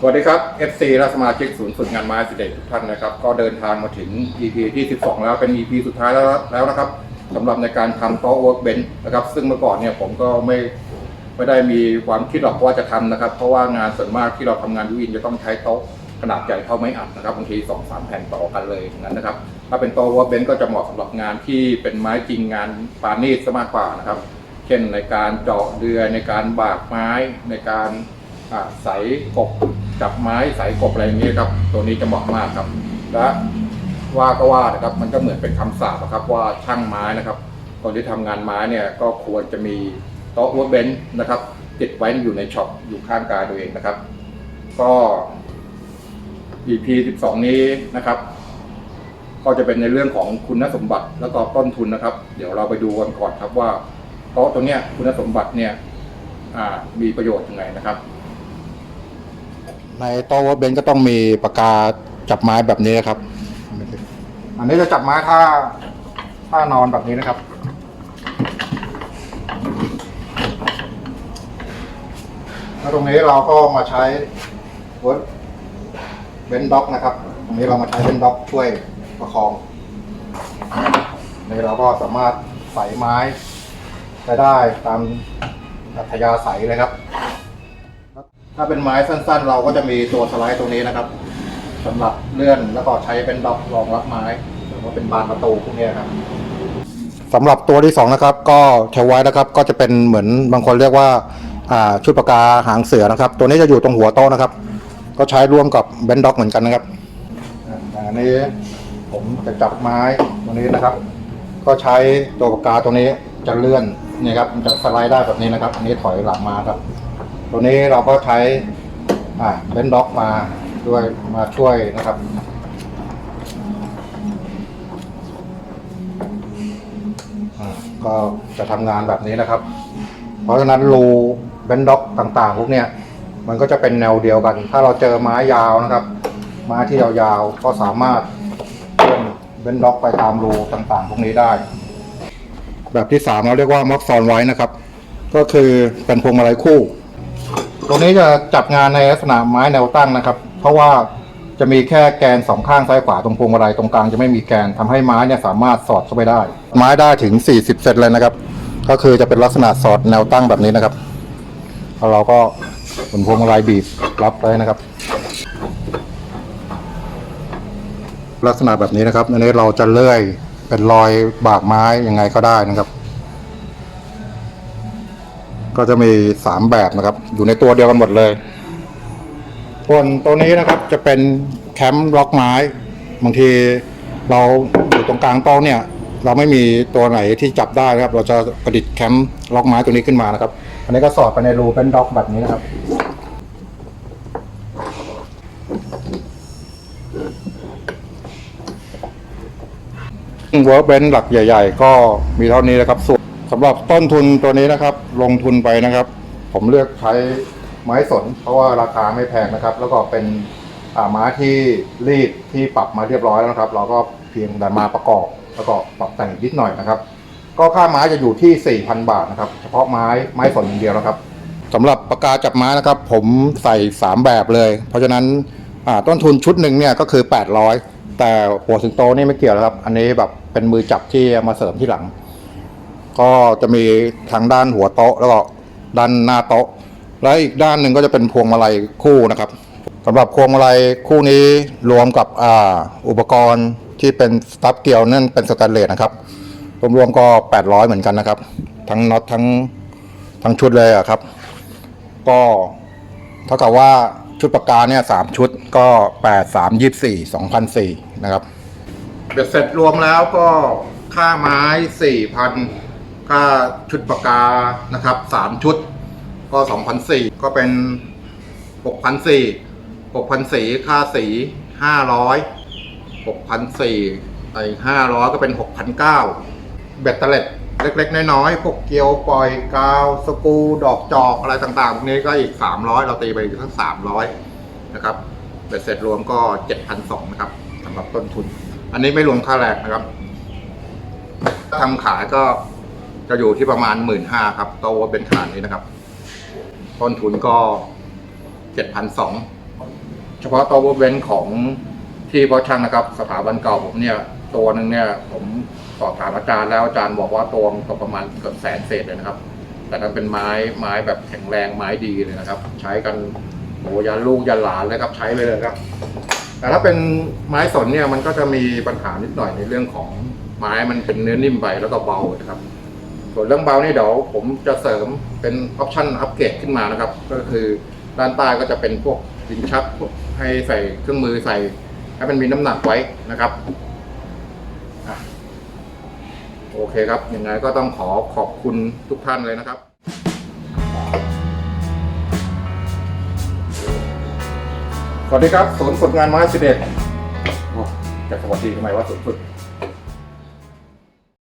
สวัสดีครับ FC และสมาชิกศูนย์ฝึกงานไม้สิเดชทุกท่านนะครับ ก็เดินทางมาถึง EP ที่ 12 แล้วเป็น EP สุดท้ายแล้วแล้วนะครับสำหรับในการทำโต๊ะ workbench นะครับ ซึ่งเมื่อก่อนเนี่ยผมก็ไม่ไม่ได้มีความคิดหรอกว่าจะทำนะครับ เพราะว่างานส่วนมากที่เราทำงานวินจะต้องใช้โต๊ะขนาดใหญ่เท่าไม้อัดนะครับบางที2อสามแผ่นต่อกันเลยอย่างนั้นนะครับ ถ้าเป็นโต๊ะ workbench ก็จะเหมาะสำหรับงานที่เป็นไม้จริงงานปานีสซะมากกว่านะครับ เช่นในการเจาะเดือยในการบากไม้ในการใสกบ จับไม้ใสกบอะไรอย่างนี้ครับตัวนี้จะเหมาะมากครับ และว่าก็ว่านะครับมันก็เหมือนเป็นคำสาปอะครับว่าช่างไม้นะครับคนที่ทำงานไม้เนี่ยก็ควรจะมีโต๊ะวอร์เบนนะครับติดไว้อยู่ในช็อปอยู่ข้างกายตัวเองนะครับ ก็ EP 12 นี้นะครับ ก็จะเป็นในเรื่องของคุณสมบัติแล้วก็ต้นทุนนะครับ เดี๋ยวเราไปดูกันก่อนครับว่าโต๊ะตัวเนี้ยคุณสมบัติเนี่ยมีประโยชน์ยังไงนะครับ ในโต๊ะเบนก็ต้องมีปากกาจับไม้แบบนี้นะครับ อันนี้จะจับไม้ท่าท่านอนแบบนี้นะครับ แล้วตรงนี้เราก็มาใช้เวิร์ดเบนด็อกนะครับ ตรงนี้เรามาใช้เบนด็อกช่วยประคองนี่เราก็สามารถใส่ไม้ไปได้ตามอัธยาศัยเลยครับ ถ้าเป็นไม้สั้นๆ เราก็จะมีตัวสไลด์ตรงนี้นะครับสำหรับเลื่อนแล้วก็ใช้เป็นด็อกรองรับไม้หรือว่าเป็นบานประตูพวกเนี้ยครับ สำหรับตัวที่สองนะครับก็ใช้ไว้นะครับก็จะเป็นเหมือนบางคนเรียกว่าอ่าชุดปากกาหางเสือนะครับ ตัวนี้จะอยู่ตรงหัวโต๊ะนะครับ ก็ใช้ร่วมกับเบนด็อกเหมือนกันนะครับอ่าอันนี้ผมจะจับไม้ตรงนี้นะครับ ก็ใช้ตัวปากกาตัวนี้จะเลื่อนนี่ครับมันจะสไลด์ได้แบบนี้นะครับ อันนี้ถอยหลังมาครับ ตัวนี้เราก็ใช้อ่าเบนด็อกมาด้วยมาช่วยนะครับก็จะทำงานแบบนี้นะครับ เพราะฉะนั้นรูเบนด็อกต่างๆ พวกเนี้ยมันก็จะเป็นแนวเดียวกัน ถ้าเราเจอไม้ยาวนะครับ ไม้ที่ยาวๆก็สามารถเลื่อนเบนด็อกไปตามรูต่างๆ พวกนี้ได้ แบบที่สามเราเรียกว่าม็อกซอนไว้นะครับ ก็คือเป็นพวงมาลัยคู่ ตรงนี้จะจับงานในลักษณะไม้แนวตั้งนะครับ เพราะว่าจะมีแค่แกนสองข้างซ้ายขวาตรงพวงมาลัยตรงกลางจะไม่มีแกนทำให้ไม้เนี่ยสามารถสอดเข้าไปได้ ไม้ได้ถึง 40 เซนเลยนะครับ ก็คือจะเป็นลักษณะสอดแนวตั้งแบบนี้นะครับแล้วเราก็บนพวงมาลัยบีบรับไว้นะครับ ลักษณะแบบนี้นะครับอันนี้เราจะเลื่อยเป็นรอยบากไม้ยังไงก็ได้นะครับ ก็จะมีสามแบบนะครับ อยู่ในตัวเดียวกันหมดเลยส่วนตัวนี้นะครับจะเป็นแคมป์ล็อกไม้บางทีเราอยู่ตรงกลางโต๊ะเนี่ย เราไม่มีตัวไหนที่จับได้นะครับ เราจะประดิษฐ์แคมป์ล็อกไม้ตัวนี้ขึ้นมานะครับ อันนี้ก็สอดไปในรูเป็นด็อกแบบนี้นะครับเวิร์กเบนหลักใหญ่ ๆ ก็มีเท่านี้นะครับส่วน สำหรับต้นทุนตัวนี้นะครับ ลงทุนไปนะครับ ผมเลือกใช้ไม้สน เพราะว่าราคาไม่แพงนะครับ แล้วก็เป็นไม้ที่รีดที่ปรับมาเรียบร้อยแล้วนะครับ เราก็เพียงแต่มาประกอบแล้วก็ปรับแต่งนิดหน่อยนะครับ ก็ค่าไม้จะอยู่ที่ 4,000 บาทนะครับ เฉพาะไม้ไม้สนอย่างเดียวนะครับสำหรับปากกาจับไม้นะครับ ผมใส่ 3 แบบเลย เพราะฉะนั้นต้นทุนชุดหนึ่งเนี่ยก็คือ 800 แต่หัวสิงโตนี่ไม่เกี่ยวแล้วครับ อันนี้แบบเป็นมือจับที่มาเสริมที่หลัง ก็จะมีทางด้านหัวโต๊ะ แล้วก็ด้านหน้าโต๊ะ และอีกด้านหนึ่งก็จะเป็นพวงมาลัยคู่นะครับสำหรับพวงมาลัยคู่นี้รวมกับอ่าอุปกรณ์ที่เป็นสตั๊บเกลียวนั่นเป็นสแตนเลสนะครับรวมๆก็ 800 เหมือนกันนะครับ ทั้งน็อตทั้งทั้งชุดเลยอะครับ ก็เท่ากับว่าชุดปากกาเนี่ยสามชุดก็8 3 24 2,004นะครับเบ็ดเสร็จรวมแล้วก็ค่าไม้4,000 ค่าชุดปากกานะครับสามชุดก็2,004ก็เป็น6,004 6,004ค่าสี500 6,004ไอ้500ก็เป็น6,009เก้าเบ็ดเตล็ดเล็กๆ น้อยๆพวกเกียวปล่อยกาว สกูดอกจอกอะไรต่างๆพวกนี้ก็อีก 300 เราตีไปอีกทั้ง300 นะครับเบ็ดเสร็จรวมก็ 7,200 นะครับสำหรับต้นทุน อันนี้ไม่รวมค่าแรงนะครับทำขายก็ จะอยู่ที่ประมาณ15,000ครับโตวเป็นฐานนี้นะครับ ต้นทุนก็7,200เฉพาะตัวเวิร์กเบนของที่พาะช่างนะครับ สถาบันเก่าผมเนี่ย ตัวหนึ่งเนี่ย ผมสอบถามอาจารย์แล้วอาจารย์บอกว่าตัวมันก็ประมาณเกือบแสนเศษเลยนะครับ แต่นั้นเป็นไม้ไม้แบบแข็งแรงไม้ดีเลยนะครับ ใช้กันโหยันลูกยันหลานเลยครับใช้ไปเลยครับ แต่ถ้าเป็นไม้สนเนี่ยมันก็จะมีปัญหานิดหน่อยในเรื่องของไม้มันเป็นเนื้อนิ่มไปแล้วก็เบานะครับ ส่วนเรื่องเบานี่เดี๋ยวผมจะเสริมเป็นออปชั่นอัปเกรดขึ้นมานะครับ ก็คือด้านใต้ก็จะเป็นพวกดินชักให้ใส่เครื่องมือใส่ให้มันมีน้ำหนักไว้นะครับอโอเคครับยังไงก็ต้องขอขอบคุณทุกท่านเลยนะครับสวัสดีครับศูนย์ฝึกงานไม้สิเดชโอ้จะสวัสดีทำไมว่าศูนย์ฝึก